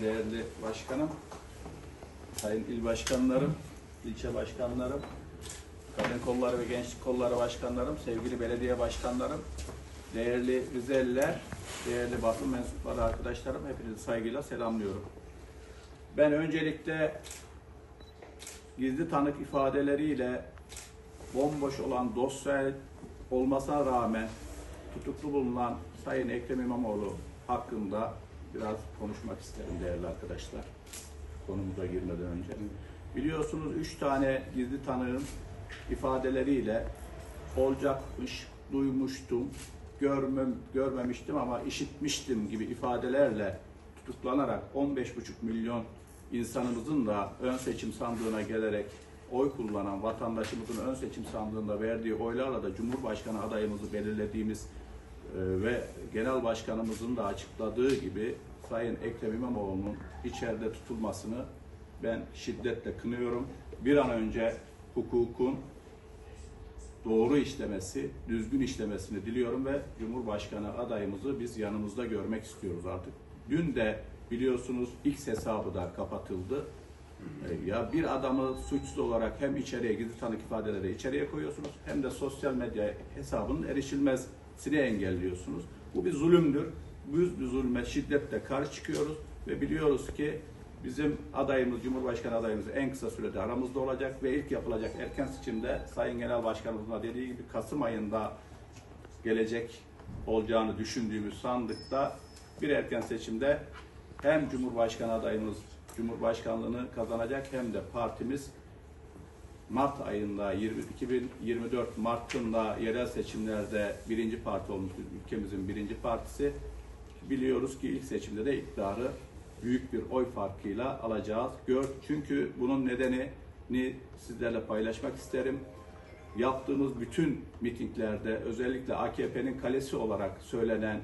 Değerli başkanım, sayın il başkanlarım, ilçe başkanlarım, kadın kolları ve gençlik kolları başkanlarım, sevgili belediye başkanlarım, değerli Rizeliler, değerli basın mensupları arkadaşlarım, hepinizi saygıyla selamlıyorum. Ben öncelikle gizli tanık ifadeleriyle bomboş olan dosya olmasına rağmen tutuklu bulunan Sayın Ekrem İmamoğlu hakkında biraz konuşmak isterim değerli arkadaşlar. Konumuza girmeden önce. Biliyorsunuz üç tane gizli tanığın ifadeleriyle olacakmış, duymuştum, görmem, görmemiştim ama işitmiştim gibi ifadelerle tutuklanarak 15,5 milyon insanımızın da ön seçim sandığına gelerek oy kullanan vatandaşımızın ön seçim sandığında verdiği oylarla da Cumhurbaşkanı adayımızı belirlediğimiz e, ve Genel Başkanımızın da açıkladığı gibi Sayın Ekrem İmamoğlu'nun içeride tutulmasını ben şiddetle kınıyorum. Bir an önce hukukun doğru işlemesi, düzgün işlemesini diliyorum ve Cumhurbaşkanı adayımızı biz yanımızda görmek istiyoruz artık. Dün de biliyorsunuz X hesabı da kapatıldı. E, Ya bir adamı suçsuz olarak hem içeriye gizli tanık ifadeleri içeriye koyuyorsunuz hem de sosyal medya hesabının erişilmezini engelliyorsunuz. Bu bir zulümdür. Bu zulme şiddetle karşı çıkıyoruz ve biliyoruz ki bizim adayımız, Cumhurbaşkanı adayımız en kısa sürede aramızda olacak ve ilk yapılacak erken seçimde Sayın Genel Başkanımızın dediği gibi Kasım ayında gelecek olacağını düşündüğümüz sandıkta bir erken seçimde hem Cumhurbaşkanı adayımız Cumhurbaşkanlığını kazanacak hem de partimiz Mart ayında 20, 2024 Mart'ında yerel seçimlerde birinci parti olmuş ülkemizin birinci partisi. Biliyoruz ki ilk seçimde de iktidarı büyük bir oy farkıyla alacağız. Gör, çünkü bunun nedenini sizlerle paylaşmak isterim. Yaptığımız bütün mitinglerde özellikle AKP'nin kalesi olarak söylenen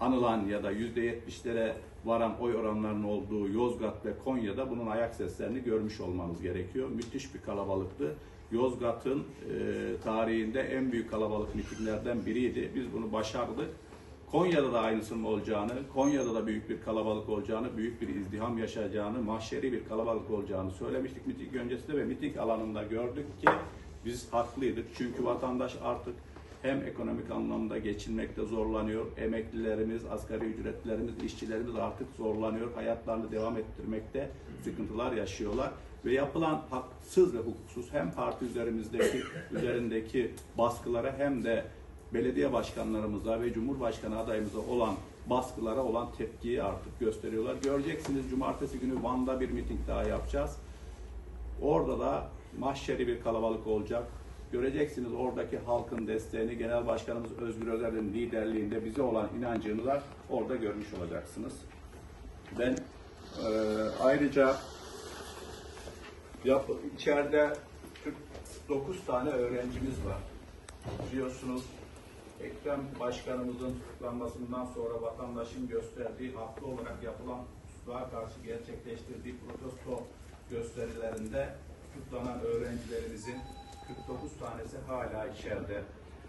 anılan ya da %70'lere varan oy oranlarının olduğu Yozgat ve Konya'da bunun ayak seslerini görmüş olmanız gerekiyor. Müthiş bir kalabalıktı. Yozgat'ın e, tarihinde en büyük kalabalık mitinglerden biriydi. Biz bunu başardık. Konya'da da aynısının olacağını, Konya'da da büyük bir kalabalık olacağını, büyük bir izdiham yaşayacağını, mahşeri bir kalabalık olacağını söylemiştik miting öncesinde ve miting alanında gördük ki biz haklıydık. Çünkü vatandaş artık hem ekonomik anlamda geçinmekte zorlanıyor, emeklilerimiz, asgari ücretlerimiz, işçilerimiz artık zorlanıyor, hayatlarını devam ettirmekte sıkıntılar yaşıyorlar ve yapılan haksız ve hukuksuz hem parti üzerimizdeki üzerindeki baskılara hem de belediye başkanlarımıza ve cumhurbaşkanı adayımıza olan baskılara olan tepkiyi artık gösteriyorlar. Göreceksiniz cumartesi günü Van'da bir miting daha yapacağız. Orada da mahşeri bir kalabalık olacak. Göreceksiniz oradaki halkın desteğini, Genel Başkanımız Özgür Özel'in liderliğinde bize olan inancını da orada görmüş olacaksınız. Ben e, ayrıca yap, içeride 49 tane öğrencimiz var. Biliyorsunuz Ekrem Başkanımızın tutuklanmasından sonra vatandaşın gösterdiği haklı olarak yapılan tutukluğa karşı gerçekleştirdiği protesto gösterilerinde tutuklanan öğrencilerimizin 49 tanesi hala içeride.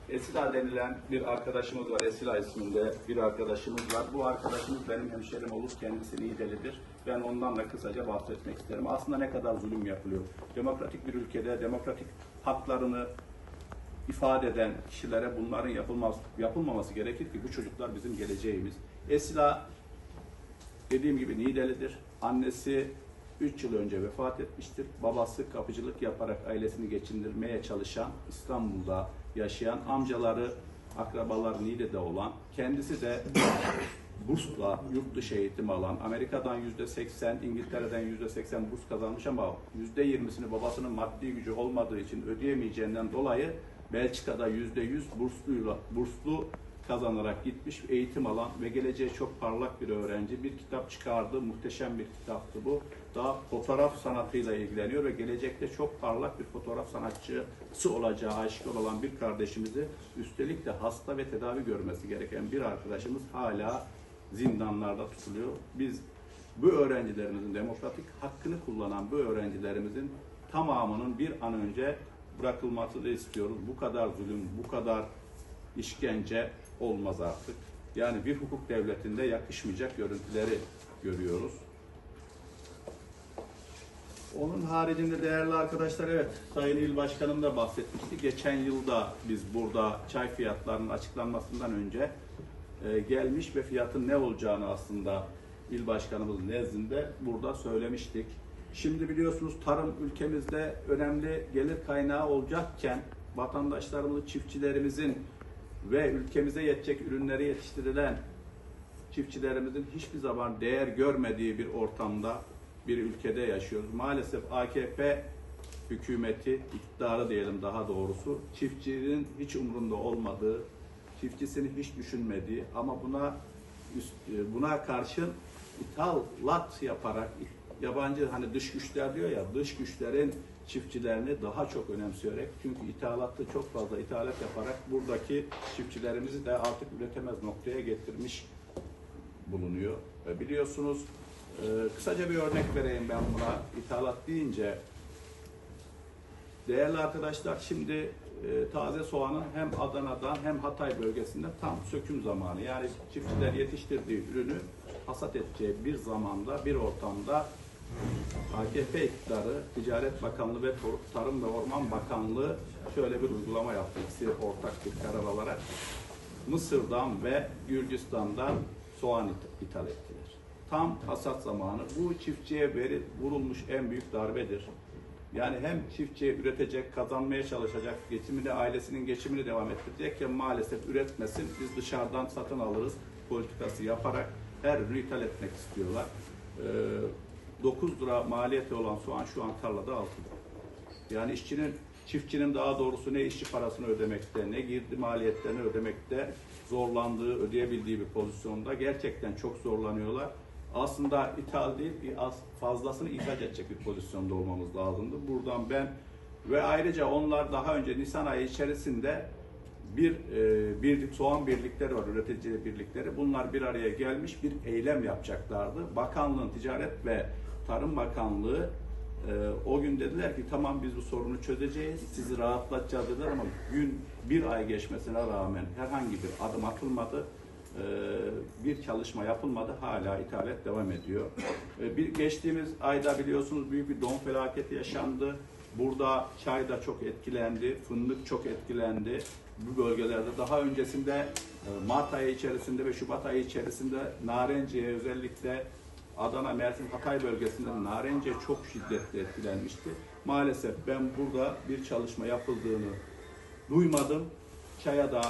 Esila denilen bir arkadaşımız var. Esila isminde bir arkadaşımız var. Bu arkadaşımız benim hemşerim olur. Kendisi Niğdelidir. Ben ondan da kısaca bahsetmek isterim. Aslında ne kadar zulüm yapılıyor. Demokratik bir ülkede demokratik haklarını ifade eden kişilere bunların yapılmaz, yapılmaması gerekir ki bu çocuklar bizim geleceğimiz. Esila dediğim gibi Niğdelidir. Annesi 3 yıl önce vefat etmiştir. Babası kapıcılık yaparak ailesini geçindirmeye çalışan, İstanbul'da yaşayan, amcaları, akrabalar Niğde'de olan, kendisi de bursla yurt dışı eğitim alan, Amerika'dan yüzde 80, İngiltere'den yüzde 80 burs kazanmış ama yüzde 20'sini babasının maddi gücü olmadığı için ödeyemeyeceğinden dolayı Belçika'da yüzde 100 bursluyla, burslu kazanarak gitmiş, eğitim alan ve geleceği çok parlak bir öğrenci. Bir kitap çıkardı, muhteşem bir kitaptı bu. Daha fotoğraf sanatıyla ilgileniyor ve gelecekte çok parlak bir fotoğraf sanatçısı olacağı aşikar olan bir kardeşimizi üstelik de hasta ve tedavi görmesi gereken bir arkadaşımız hala zindanlarda tutuluyor. Biz bu öğrencilerimizin demokratik hakkını kullanan bu öğrencilerimizin tamamının bir an önce bırakılmasını istiyoruz. Bu kadar zulüm, bu kadar işkence olmaz artık. Yani bir hukuk devletinde yakışmayacak görüntüleri görüyoruz. Onun haricinde değerli arkadaşlar evet Sayın İl Başkanım da bahsetmişti. Geçen yılda biz burada çay fiyatlarının açıklanmasından önce e, gelmiş ve fiyatın ne olacağını aslında İl Başkanımız nezdinde burada söylemiştik. Şimdi biliyorsunuz tarım ülkemizde önemli gelir kaynağı olacakken vatandaşlarımızın, çiftçilerimizin ve ülkemize yetecek ürünleri yetiştirilen çiftçilerimizin hiçbir zaman değer görmediği bir ortamda bir ülkede yaşıyoruz. Maalesef AKP hükümeti, iktidarı diyelim daha doğrusu, çiftçinin hiç umrunda olmadığı, çiftçisini hiç düşünmediği ama buna üst- buna karşın ithalat yaparak yabancı hani dış güçler diyor ya dış güçlerin çiftçilerini daha çok önemseyerek çünkü ithalatı çok fazla ithalat yaparak buradaki çiftçilerimizi de artık üretemez noktaya getirmiş bulunuyor. E, Biliyorsunuz e, kısaca bir örnek vereyim ben buna ithalat deyince. Değerli arkadaşlar şimdi e, taze soğanın hem Adana'dan hem Hatay bölgesinde tam söküm zamanı. Yani çiftçiler yetiştirdiği ürünü hasat edeceği bir zamanda, bir ortamda AKP iktidarı, Ticaret Bakanlığı ve Tarım ve Orman Bakanlığı şöyle bir uygulama yaptı. İkisi ortak bir karar alarak Mısır'dan ve Gürcistan'dan soğan ith- ithal ettiler. Tam hasat zamanı. Bu çiftçiye veri, vurulmuş en büyük darbedir. Yani hem çiftçiye üretecek, kazanmaya çalışacak, geçimini, ailesinin geçimini devam ettirecekken maalesef üretmesin, biz dışarıdan satın alırız politikası yaparak her ürünü ithal etmek istiyorlar. Ee, 9 lira maliyeti olan soğan şu an tarlada 6 lira. Yani işçinin, çiftçinin daha doğrusu ne işçi parasını ödemekte, ne girdi maliyetlerini ödemekte zorlandığı, ödeyebildiği bir pozisyonda gerçekten çok zorlanıyorlar. Aslında ithal değil, bir az fazlasını ihraç edecek bir pozisyonda olmamız lazımdı. Buradan ben ve ayrıca onlar daha önce Nisan ayı içerisinde bir e, birlik soğan birlikleri var, üretici birlikleri. Bunlar bir araya gelmiş bir eylem yapacaklardı. Bakanlığın Ticaret ve Tarım Bakanlığı e, o gün dediler ki tamam biz bu sorunu çözeceğiz, sizi rahatlatacağız dediler ama gün bir ay geçmesine rağmen herhangi bir adım atılmadı. E, bir çalışma yapılmadı. Hala ithalat devam ediyor. E, bir geçtiğimiz ayda biliyorsunuz büyük bir don felaketi yaşandı. Burada çay da çok etkilendi, fındık çok etkilendi. Bu bölgelerde daha öncesinde e, Mart ayı içerisinde ve Şubat ayı içerisinde Narenciye özellikle Adana, Mersin, Hatay bölgesinde Narence çok şiddetli etkilenmişti. Maalesef ben burada bir çalışma yapıldığını duymadım. Çaya da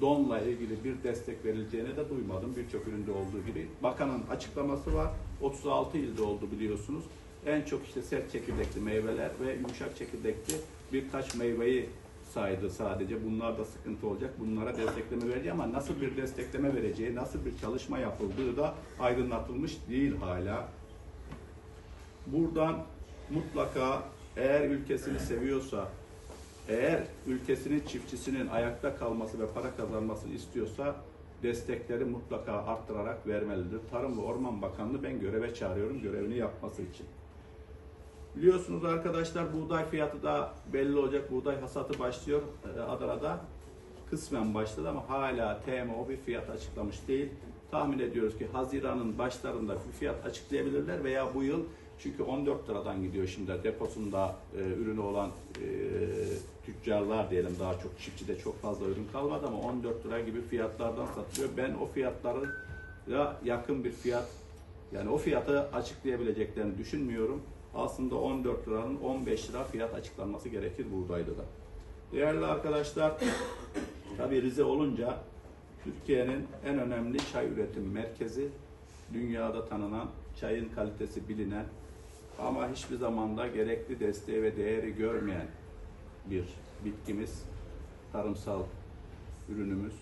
donla ilgili bir destek verileceğini de duymadım. Birçok üründe olduğu gibi. Bakanın açıklaması var. 36 ilde oldu biliyorsunuz. En çok işte sert çekirdekli meyveler ve yumuşak çekirdekli birkaç meyveyi saydı sadece. Bunlar da sıkıntı olacak. Bunlara destekleme vereceği ama nasıl bir destekleme vereceği, nasıl bir çalışma yapıldığı da aydınlatılmış değil hala. Buradan mutlaka eğer ülkesini seviyorsa, eğer ülkesinin çiftçisinin ayakta kalması ve para kazanmasını istiyorsa destekleri mutlaka arttırarak vermelidir. Tarım ve Orman Bakanlığı ben göreve çağırıyorum görevini yapması için. Biliyorsunuz arkadaşlar buğday fiyatı da belli olacak. Buğday hasatı başlıyor e, Adana'da. Kısmen başladı ama hala TMO bir fiyat açıklamış değil. Tahmin ediyoruz ki Haziran'ın başlarında bir fiyat açıklayabilirler veya bu yıl çünkü 14 liradan gidiyor şimdi deposunda e, ürünü olan e, tüccarlar diyelim daha çok çiftçide çok fazla ürün kalmadı ama 14 lira gibi fiyatlardan satılıyor. Ben o fiyatların ya yakın bir fiyat yani o fiyatı açıklayabileceklerini düşünmüyorum. Aslında 14 liranın 15 lira fiyat açıklanması gerekir buğdayda da. Değerli arkadaşlar, tabii Rize olunca Türkiye'nin en önemli çay üretim merkezi, dünyada tanınan, çayın kalitesi bilinen ama hiçbir zamanda gerekli desteği ve değeri görmeyen bir bitkimiz, tarımsal ürünümüz.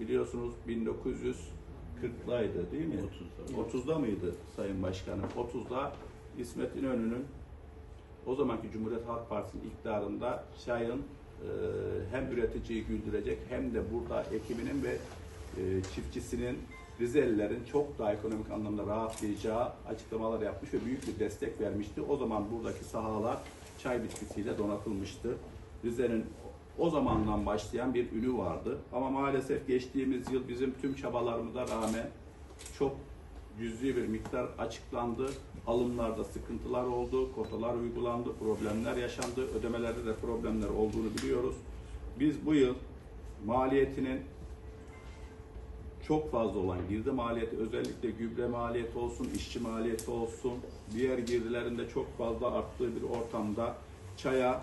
Biliyorsunuz 1940'laydı değil mi? 30'da. 30'da mıydı Sayın Başkanım? 30'da İsmet İnönü'nün o zamanki Cumhuriyet Halk Partisi'nin iktidarında çayın e, hem üreticiyi güldürecek hem de burada ekibinin ve e, çiftçisinin Rizelilerin çok daha ekonomik anlamda rahatlayacağı açıklamalar yapmış ve büyük bir destek vermişti. O zaman buradaki sahalar çay bitkisiyle donatılmıştı. Rize'nin o zamandan başlayan bir ünü vardı. Ama maalesef geçtiğimiz yıl bizim tüm çabalarımıza rağmen çok cüzi bir miktar açıklandı. Alımlarda sıkıntılar oldu, kotalar uygulandı, problemler yaşandı, ödemelerde de problemler olduğunu biliyoruz. Biz bu yıl maliyetinin çok fazla olan girdi maliyeti özellikle gübre maliyeti olsun, işçi maliyeti olsun, diğer girdilerinde çok fazla arttığı bir ortamda çaya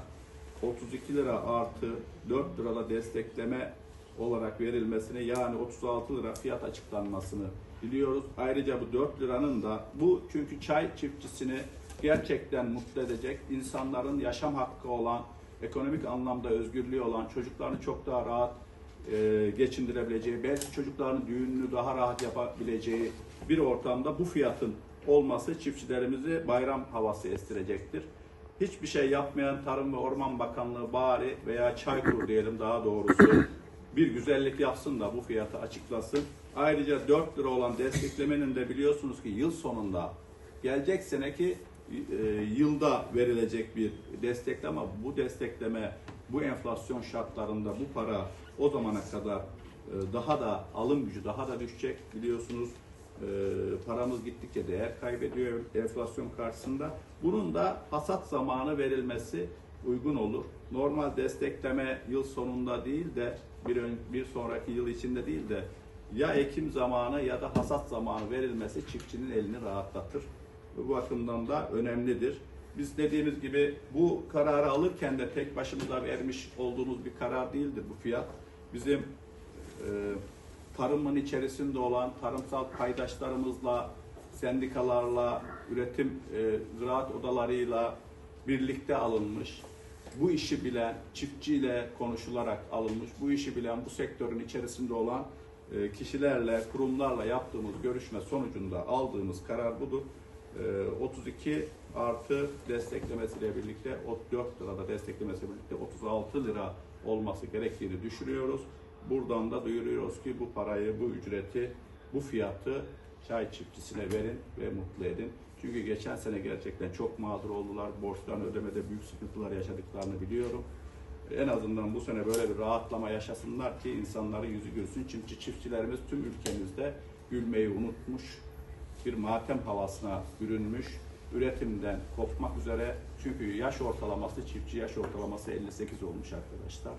32 lira artı 4 lirada destekleme olarak verilmesini yani 36 lira fiyat açıklanmasını biliyoruz. Ayrıca bu 4 liranın da bu çünkü çay çiftçisini gerçekten mutlu edecek, insanların yaşam hakkı olan, ekonomik anlamda özgürlüğü olan, çocuklarını çok daha rahat e, geçindirebileceği, belki çocukların düğününü daha rahat yapabileceği bir ortamda bu fiyatın olması çiftçilerimizi bayram havası estirecektir. Hiçbir şey yapmayan Tarım ve Orman Bakanlığı bari veya Çaykur diyelim daha doğrusu bir güzellik yapsın da bu fiyatı açıklasın. Ayrıca 4 lira olan desteklemenin de biliyorsunuz ki yıl sonunda gelecek seneki e, yılda verilecek bir destekleme bu destekleme bu enflasyon şartlarında bu para o zamana kadar e, daha da alım gücü daha da düşecek biliyorsunuz e, paramız gittikçe değer kaybediyor enflasyon karşısında. Bunun da hasat zamanı verilmesi uygun olur. Normal destekleme yıl sonunda değil de bir, ön, bir sonraki yıl içinde değil de ya ekim zamanı ya da hasat zamanı verilmesi çiftçinin elini rahatlatır. Bu bakımdan da önemlidir. Biz dediğimiz gibi bu kararı alırken de tek başımıza vermiş olduğumuz bir karar değildir bu fiyat. Bizim e, tarımın içerisinde olan tarımsal paydaşlarımızla, sendikalarla, üretim e, ziraat odalarıyla birlikte alınmış. Bu işi bilen, çiftçiyle konuşularak alınmış, bu işi bilen, bu sektörün içerisinde olan kişilerle, kurumlarla yaptığımız görüşme sonucunda aldığımız karar budur. E, 32 artı desteklemesiyle birlikte o 4 lirada desteklemesiyle birlikte 36 lira olması gerektiğini düşünüyoruz. Buradan da duyuruyoruz ki bu parayı, bu ücreti, bu fiyatı çay çiftçisine verin ve mutlu edin. Çünkü geçen sene gerçekten çok mağdur oldular. Borçlarını ödemede büyük sıkıntılar yaşadıklarını biliyorum. En azından bu sene böyle bir rahatlama yaşasınlar ki insanların yüzü gülsün. Çünkü çiftçilerimiz tüm ülkemizde gülmeyi unutmuş, bir matem havasına bürünmüş, üretimden kopmak üzere. Çünkü yaş ortalaması, çiftçi yaş ortalaması 58 olmuş arkadaşlar.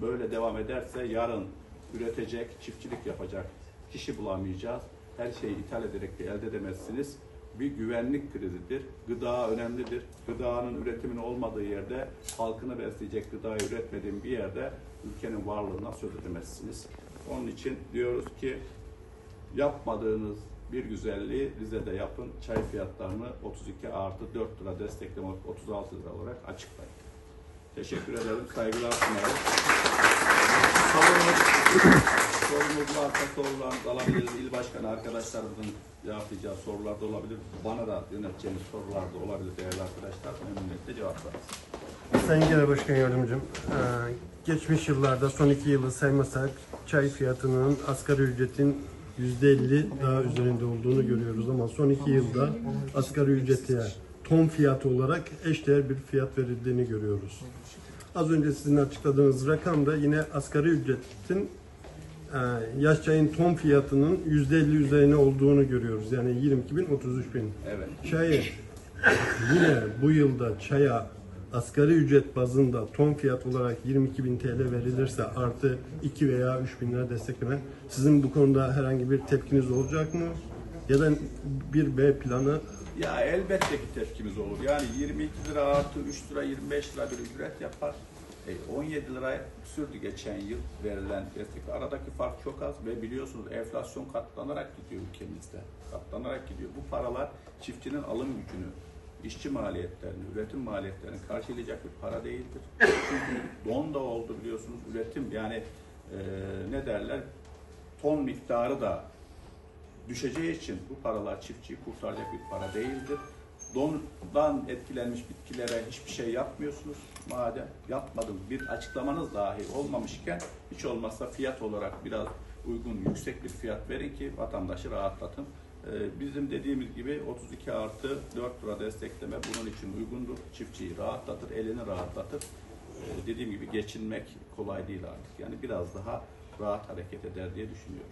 Böyle devam ederse yarın üretecek, çiftçilik yapacak kişi bulamayacağız. Her şeyi ithal ederek de elde edemezsiniz. Bir güvenlik krizidir. Gıda önemlidir. Gıdanın üretimin olmadığı yerde, halkını besleyecek gıdayı üretmediğin bir yerde ülkenin varlığına söz edemezsiniz. Onun için diyoruz ki yapmadığınız bir güzelliği Rize'de yapın. Çay fiyatlarını 32 artı 4 lira destekleme 36 lira olarak açıklayın. Teşekkür ederim. Saygılar sunarım. sorunuz varsa sorularınızı alabiliriz. İl Başkanı arkadaşlarımızın cevaplayacağı sorular da olabilir. Bana da yöneteceğiniz sorular da olabilir değerli arkadaşlar. Memnuniyetle cevaplarız. Sayın Genel Başkan Yardımcım, eee, geçmiş yıllarda son iki yılı saymasak çay fiyatının asgari ücretin %50 daha üzerinde olduğunu görüyoruz ama son iki yılda asgari ücrete ton fiyatı olarak eşdeğer bir fiyat verildiğini görüyoruz. Az önce sizin açıkladığınız rakam da yine asgari ücretin eee, yaş çayın ton fiyatının %50 üzerine olduğunu görüyoruz. Yani 22 bin 33 bin. Evet. Çayı yine bu yılda çaya asgari ücret bazında ton fiyat olarak 22 bin TL verilirse artı 2 veya 3 bin lira destekleme sizin bu konuda herhangi bir tepkiniz olacak mı? Ya da bir B planı Ya elbette ki tepkimiz olur. Yani 22 lira artı 3 lira 25 lira bir ücret yapar. E, 17 lira sürdü geçen yıl verilen destek. Aradaki fark çok az ve biliyorsunuz enflasyon katlanarak gidiyor ülkemizde. Katlanarak gidiyor. Bu paralar çiftçinin alım gücünü, işçi maliyetlerini, üretim maliyetlerini karşılayacak bir para değildir. Çünkü don da oldu biliyorsunuz üretim yani e, ne derler ton miktarı da düşeceği için bu paralar çiftçiyi kurtaracak bir para değildir. Dondan etkilenmiş bitkilere hiçbir şey yapmıyorsunuz. Madem yapmadım bir açıklamanız dahi olmamışken hiç olmazsa fiyat olarak biraz uygun yüksek bir fiyat verin ki vatandaşı rahatlatın. Ee, Bizim dediğimiz gibi 32 artı 4 lira destekleme bunun için uygundur. Çiftçiyi rahatlatır, elini rahatlatır. Ee, Dediğim gibi geçinmek kolay değil artık. Yani biraz daha rahat hareket eder diye düşünüyorum.